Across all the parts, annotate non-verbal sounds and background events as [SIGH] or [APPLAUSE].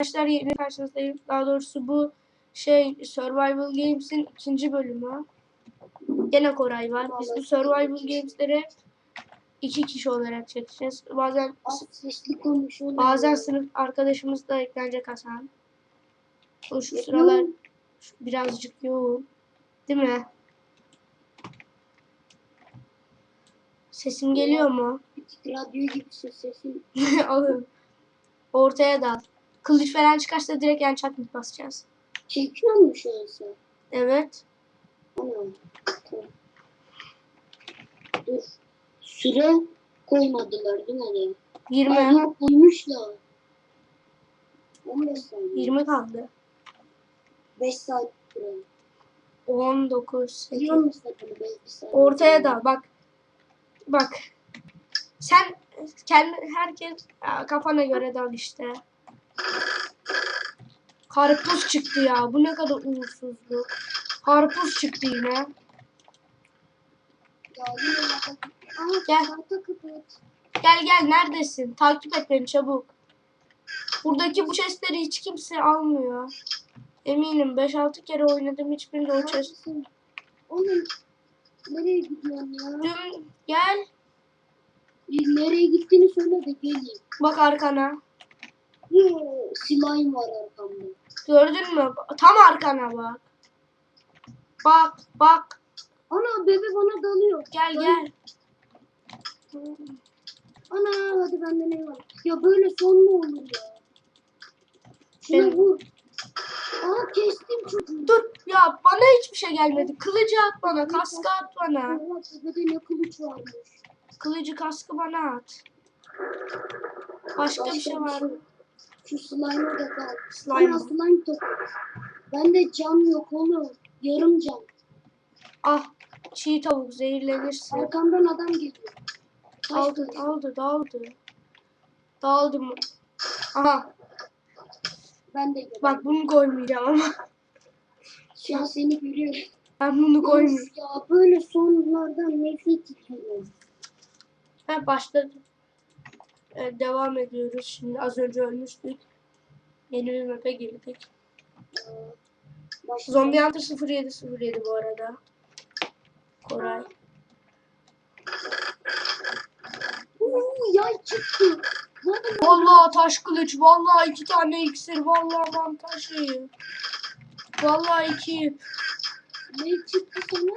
Arkadaşlar yeni karşınızdayım. Daha doğrusu bu şey Survival Games'in ikinci bölümü. Gene Koray var. Biz bu Survival Games'leri iki kişi olarak çekeceğiz. Bazen bazen sınıf arkadaşımız da eklenecek Hasan. O şu sıralar birazcık yoğun. Değil mi? Sesim geliyor mu? Radyo gibi ses sesin. [LAUGHS] Oğlum. Ortaya dal. Kılıç falan çıkarsa direkt yan çakmak basacağız. Şu an sen? Evet. Ana. Tamam. Dur. Süre koymadılar değil mi? 20. Aha koymuşlar. 15 saniye. 20 kaldı. 5 saat süre. 19. 8. Biliyor musun bunu 5 saat? Ortaya dal. Bak. Bak. Sen kendi herkes kafana göre dal işte. Karpuz çıktı ya. Bu ne kadar uğursuzluk. Karpuz çıktı yine. Gel. Gel gel neredesin? Takip et beni çabuk. Buradaki bu chestleri hiç kimse almıyor. Eminim 5-6 kere oynadım hiçbirinde o chest. Oğlum nereye gidiyorsun ya? Dün gel Nereye gittiğini söyle de geleyim. bak arkana. Yoo, slime var arkamda. Gördün mü? Tam arkana bak. Bak bak Ana bebe bana dalıyor. gel Dal- gel. Ana hadi bende ne var? Ya böyle son mu olur ya? Şuna Evet. vur. Aa kestim çocuğu. Dur ya bana hiçbir şey gelmedi. Kılıcı at bana, kaskı at bana. Allah bebede ne kılıç varmış. Kılıcı kaskı bana at. Başka bir şey var mı? Şu slime'a da kal. Slime. Ana slime topu. Bende cam yok oğlum. Yarım cam. Ah çiğ tavuk zehirlenirsin. Arkamdan adam geliyor. Daldı daldı daldı. Daldı mı? Aha Ben de geliyorum. bak bunu koymayacağım ama. An seni görüyorum. Ben bunu koymayayım. Ya böyle sonlardan nefret ediyorum. Ha başladı. Evet, devam ediyoruz. Şimdi az önce ölmüştük. Yeni bir map'e girdik. Başka- Zombie Hunter 0707 bu arada. Koray. Uuu yay çıktı. Vallahi taş kılıç, vallahi iki tane iksir, vallahi mantar şeyi. Vallahi iki, ne çıktı sana?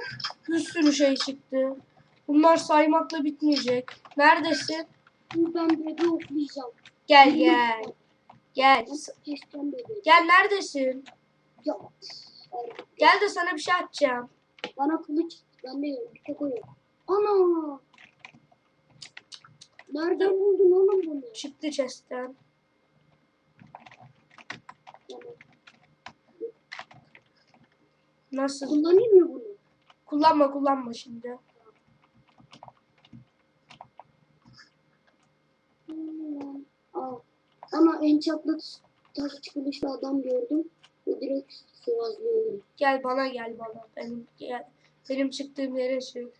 bir sürü şey çıktı. Bunlar saymakla bitmeyecek. Neredesin? Ben bebe oklayacağım. Gel gel. Gel. Bebeği. Gel neredesin? Ya. Gel de sana bir şey atacağım. Bana kılıç. Ben de yok. Bir tek o yok. Ana. Nereden buldun oğlum bunu? Çıktı chest'ten. Nasıl? Kullanayım mı bunu? Kullanma kullanma şimdi. Hmm, Al. Ana en çaplı taş kılıçlı adam gördüm. Ve direkt sıvazlıyorum. Gel bana gel bana. Benim gel. Benim çıktığım yere çık.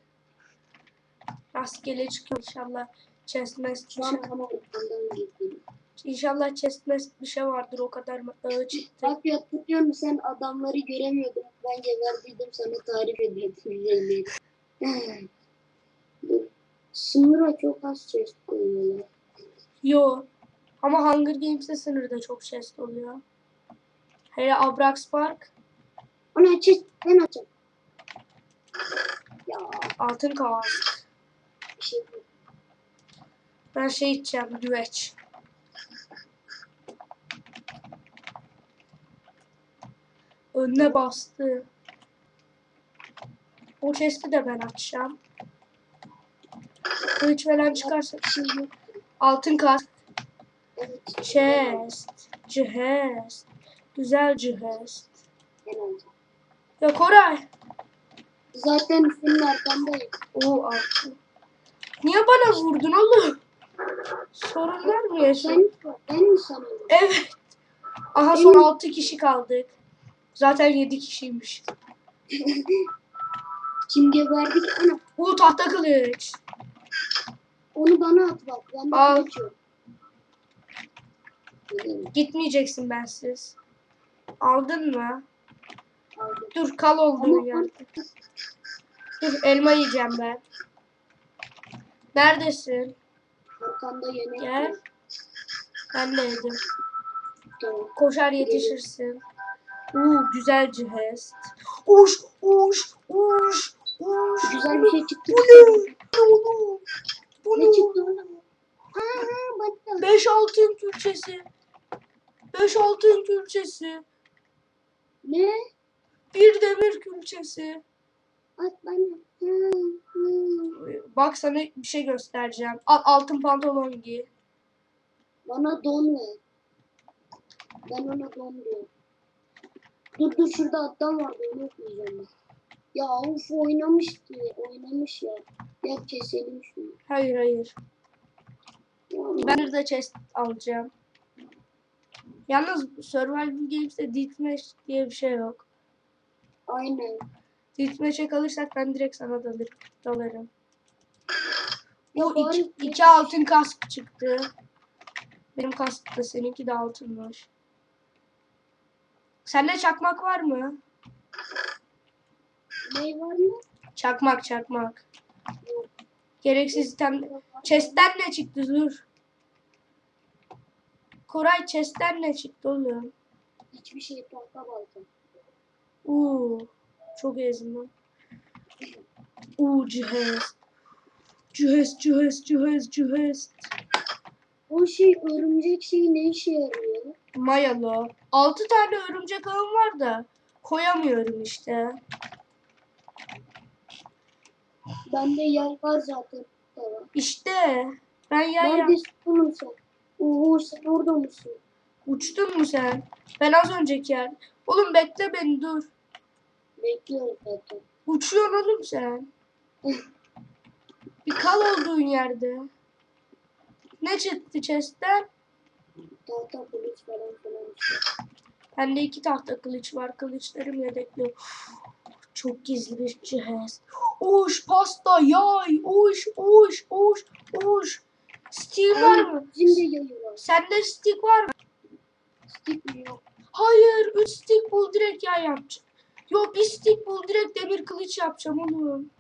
Rastgele çıkıyor inşallah. Chest mest bir Şu an şey. İnşallah chest mest bir şey vardır o kadar ağı çıktı. Bak ya tutuyorum sen adamları göremiyordum. Ben geberdiydim sana tarif ediyordum. Sınıra çok az chest koyuyorlar. Yo. Ama Hunger Games'te sınırda çok chest oluyor. Hele Abrax Park Ana chest ben açacağım. Ya altın kavak. bir şey. Ben şey içeceğim güveç. Önüne bastı. O chest'i de ben açacağım. Kılıç falan çıkarsa Bir şey altın kask. Chest. Chest. Güzel chest. Ben alacağım. Ya Koray. Zaten senin arkandayım. O altın. Niye bana vurdun oğlum? Sorunlar mı yaşadın? Ben mi? Evet. Aha son 6 kişi kaldık. Zaten 7 kişiymiş. [LAUGHS] Kim geberdi ki? Ana Bu tahta kılıç. onu bana at bak. Ben de Al. Gidelim. Gitmeyeceksin bensiz. Aldın mı? Aldım. Dur kal olduğun yerde. Dur elma yiyeceğim ben. Neredesin? Arkamda yemek Gel. Ben de yedim. Koşar yetişirsin. Uuu güzel cihaz. Uş uş uş uş. Güzel bir şey çıktı. Bu ne? Bu ne? Bu ne çıktı? Beş altın Türkçesi. 5 altın külçesi. Ne? Bir demir külçesi. At bana. Bak sana bir şey göstereceğim. Al altın pantolon giy. Bana don ver. Ben ona don diyorum. Dur dur şurada adam vardı onu okuyacağım ben. Ya of oynamıştı. Oynamış ya. Ya keselim şunu. Hayır hayır. Ben burada chest alacağım. Yalnız Survival Games'te Deathmatch diye bir şey yok. Aynen. Deathmatch'e kalırsak ben direkt sana dalır, dalarım. Ya Bu iki, iki altın kask çıktı. Benim kask da seninki de altınmış. Sende çakmak var mı? Ne var mı? Çakmak çakmak. Yok. Gereksiz item. Chest'ten ne çıktı dur. Koray chest'ten ne çıktı oğlum? Hiçbir şey balta. Uuu. Çok ezme. Uuu cihaz. Cihaz cihaz cihaz cihaz. O şey örümcek şeyi ne işe yarıyor? Mayalı. 6 tane örümcek ağım var da koyamıyorum işte. Bende yer var zaten. İşte ben yer Neredesin oğlum sen? Uğur sen orada mısın? Uçtun mu sen? Ben az önceki yer. Oğlum bekle beni dur. Bekliyorum zaten. Uçuyorsun oğlum sen. Bir kal olduğun yerde. Ne çıktı chest'ten? Tahta kılıç falan filan. Bende iki tahta kılıç var. Kılıçlarım yedekli. Çok gizli bir cihaz. Oş pasta yay. Oş oş oş oş. Stick var mı? Bizim de var. Sende stick var mı? Stick mi yok? Hayır. Üç stick bul direkt yay yapacağım. Yok bir stick bul direkt demir kılıç yapacağım oğlum.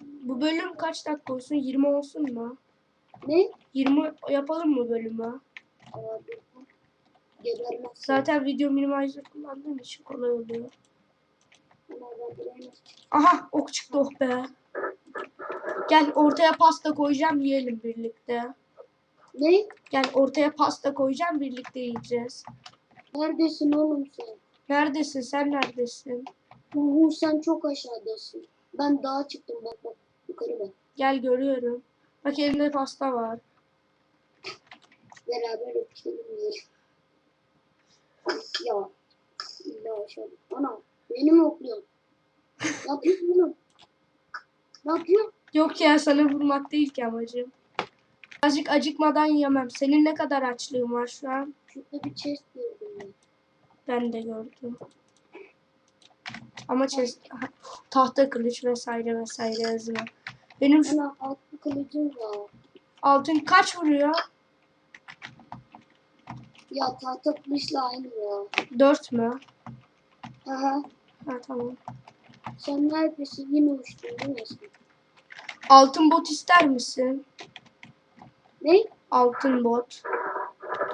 Bu bölüm kaç dakika olsun? 20 olsun mu? Ne? 20 yapalım mı bölümü? Abi. Gebermezsin. Zaten video minimizer kullandığım için kolay oluyor. Aha ok çıktı oh be. Gel ortaya pasta koyacağım yiyelim birlikte. Ne? Gel ortaya pasta koyacağım birlikte yiyeceğiz. Neredesin oğlum sen? Neredesin sen neredesin? Uğur sen çok aşağıdasın. Ben dağa çıktım bak bak. Yukarı bak. Gel görüyorum. Bak elimde pasta var. Beraber öpüşelim yiyelim. Ya. Aşağı. Ana. Beni mi okluyorsun? ne yapıyorsun oğlum? Ne yapıyorsun? Yok ya sana vurmak değil ki amacım. Azıcık acıkmadan yemem. Senin ne kadar açlığın var şu an? Şurada bir chest gördüm ben. De gördüm. Ama chest, tahta kılıç vesaire vesaire yazma. Benim şu Ana altın kılıcım var. altın kaç vuruyor? Ya tahta kılıçla aynı ya. 4 mü? Aha. Ha tamam. Sen neredesin? Yine uçtun değil mi? Altın bot ister misin? Ne? Altın bot.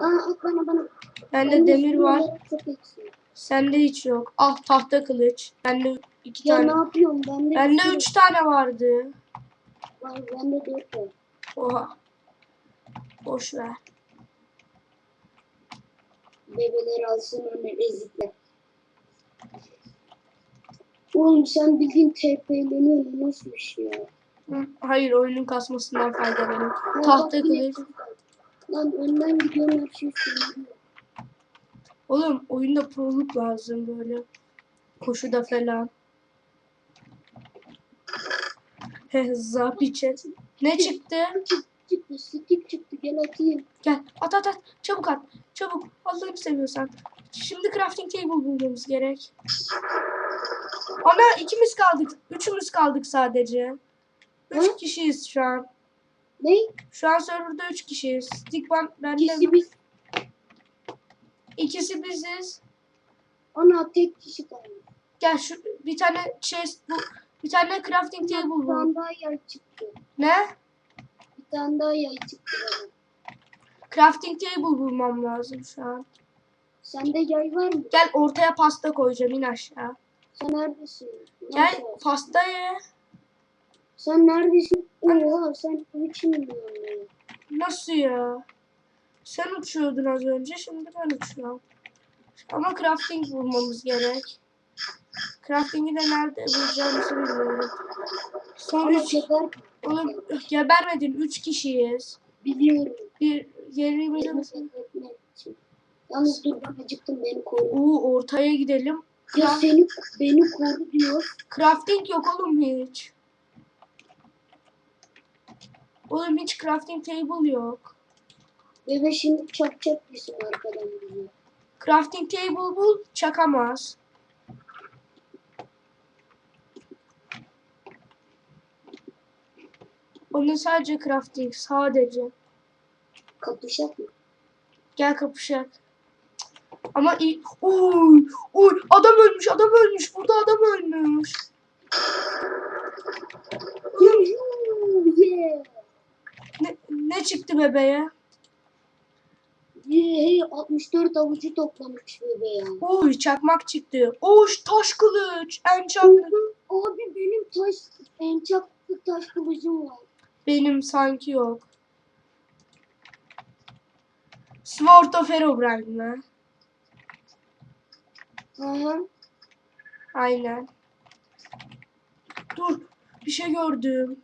Aa bana bana. Bende Benim demir var. Çok eksik. Sende hiç yok. Ah tahta kılıç. Bende iki Ya tane. ne yapıyorsun? Bende Bende üç tane vardı. var. Bende dört var. Oha. Boş ver. Bebeler alsın onu ezikler. Oğlum sen bildiğin TP'leniyorsun. Nasıl bir şey ya? Hayır oyunun kasmasından faydalanın. Tahta kılıç. Lan önden gidiyorum her şey. Oğlum oyunda proluk lazım böyle. Koşuda falan. He zapiçe. Ne çıktı? Çıktı. Stick çıktı. Gel atayım. Gel at at at. Çabuk at. Çabuk. Allah'ını seviyorsan. Şimdi crafting table bulmamız gerek. Ana ikimiz kaldık. Üçümüz kaldık sadece. Üç Hı? kişiyiz şu an. Ne? Şu an serverda 3 kişiyiz. Stickman bende. İkisi biz. İkisi biziz. Ana tek kişi kaldı. Gel şu bir tane chest bu. Bir tane crafting table Bir bul. tane daha yay çıktı. Ne? Bir tane daha yay çıktı. Crafting table bulmam lazım şu an. Sende yay var mı? Gel ortaya pasta koyacağım in aşağı. Sen neredesin? Gel pasta ye. Sen neredesin? Oha sen ya. Nasıl ya? Sen uçuyordun az önce şimdi ben uçuyorum. Ama crafting bulmamız gerek. Crafting'i de nerede bulacağımızı bilmiyorum. Son Ama üç, geber oğlum gebermedin. Üç kişiyiz. biliyorum. Bir yerimiz Beni bekletmek için. Yalnız dur ben acıktım beni koru. Oo ortaya gidelim. Ya Cra- seni beni koru diyor. crafting yok oğlum hiç. Oğlum hiç crafting table yok. Bebe şimdi çakacak bizim arkadan bizi. Crafting table bul çakamaz. Onun sadece crafting sadece. Kapışak mı? Gel kapışak. Ama iyi. Oy, oy adam ölmüş adam ölmüş burada adam ölmüş. Ne, çıktı bebeğe? Yeah, 64 avucu toplamış bebe ya. Oy çakmak çıktı. Oy taş kılıç. Enchantment. Abi benim taş, ençaklı taş kılıcım var. Benim sanki yok. Sword of Herobrine mi? Aha. Aynen. Dur. Bir şey gördüm.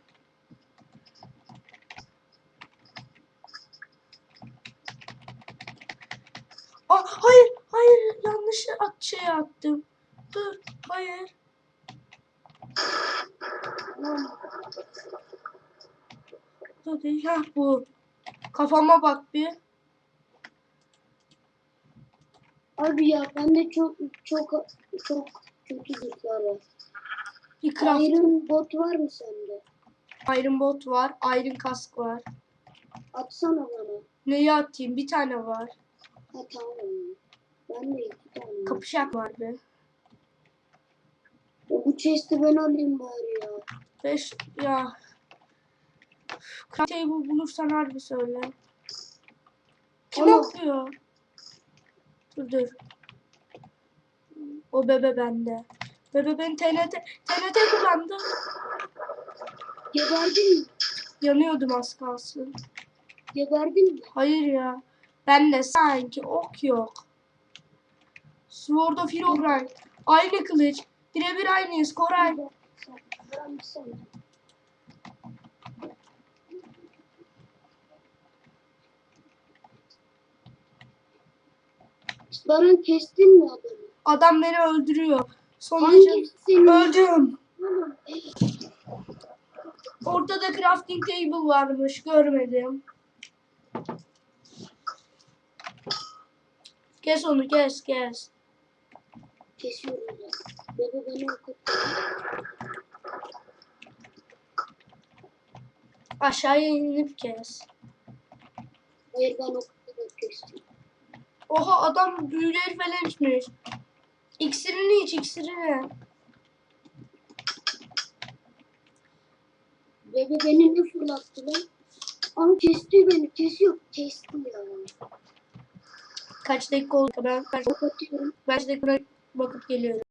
Aa, hayır, hayır. Yanlış at şey attım. Dur, hayır. Bu değil. Ha, bu. Kafama bak bir. Abi ya bende çok çok çok kötü zırhlar var. Craft. Iron bot var mı sende? Iron bot var. Iron kask var. Atsana bana. Neyi atayım? Bir tane var. Ha tamam. Ben de iki tane. var. Kapışak var be. Ya bu chest'i ben alayım bari ya. Beş ya. Craft table bulursan harbi söyle. Kim Ama- okuyor? Dur dur. O bebe bende. Bebe ben TNT, TNT kullandı. Geberdin mi? Yanıyordum az kalsın. Geberdin mi? Hayır ya. Bende sanki ok yok. Sword of Herobrine. Aynı kılıç. Birebir aynıyız Koray. Baran kestin mi adamı? Adam beni öldürüyor. Sonucu öldüm. Ortada crafting table varmış. Görmedim. Kes onu kes kes. Kesiyorum. Bebe beni okuttı. Aşağıya inip kes. Hayır ben okuttum kestim. Oha adam büyüleri falan içmiş. İksirini iç iksirini. Bebe beni ne fırlattı lan? Ama kesti beni. Kesiyor. Kesti ya. Kaç dakika oldu? Ben kaç, kaç dakika bakıp geliyorum.